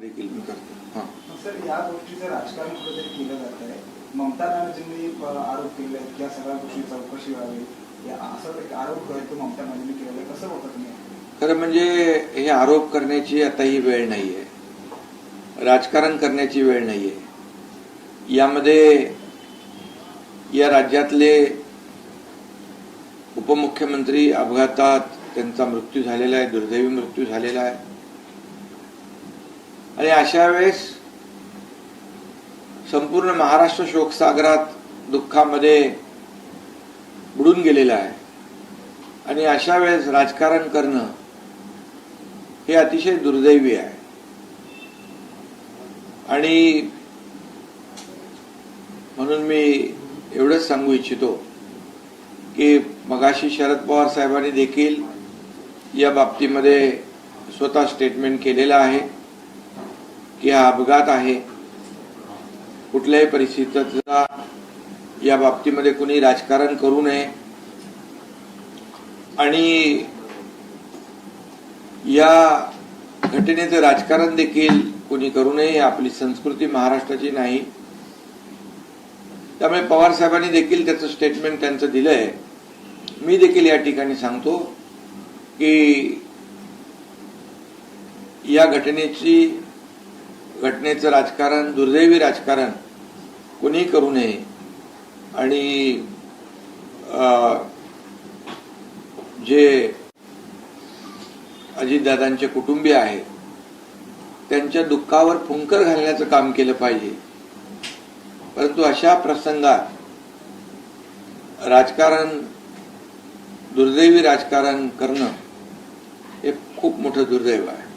देखील मी करतो. हां. सर या गोष्टीचं राजकारण कुठेतरी केलं जात आहे. ममता बॅनर्जींनी आरोप केले आहेत या सगळ्या गोष्टी चौकशी व्हावी. या असं एक आरोप आहे तो ममता बॅनर्जींनी केलेला कसं होतं तुम्ही? खरं म्हणजे हे आरोप करण्याची आता ही वेळ नाही आहे राजकारण करण्याची वेळ नाही आहे यामध्ये या राज्यातले उपमुख्यमंत्री अपघातात त्यांचा मृत्यू झालेला आहे दुर्दैवी मृत्यू झालेला आहे. आणि अशा वेळेस संपूर्ण महाराष्ट्र शोकसागरात दुःखामध्ये बुडून गेलेला आहे. आणि अशा वेळेस राजकारण करणं हे अतिशय दुर्दैवी आहे. आणि म्हणून मी एवढंच सांगू इच्छितो की मगाशी शरद पवार साहेबांनी देखील या बाबतीमध्ये स्वतः स्टेटमेंट केलेलं आहे. की हा अपघात आहे. कुठल्याही परिस्थितीचा या बाबतीमध्ये कुणी राजकारण करू नये. आणि या घटनेचं राजकारण देखील कोणी करू नये ही आपली संस्कृती महाराष्ट्राची नाही. त्यामुळे पवार साहेबांनी देखील त्याचं स्टेटमेंट त्यांचं दिलंय. मी देखील या ठिकाणी सांगतो की या घटनेची घटनेचं राजकारण दुर्दैवी राजकारण कोणी करू नये. आणि जे अजितदादांचे कुटुंबीय आहेत त्यांच्या दुःखावर फुंकर घालण्याचं काम केलं पाहिजे. परंतु अशा प्रसंगात राजकारण दुर्दैवी राजकारण करणं हे खूप मोठं दुर्दैव आहे.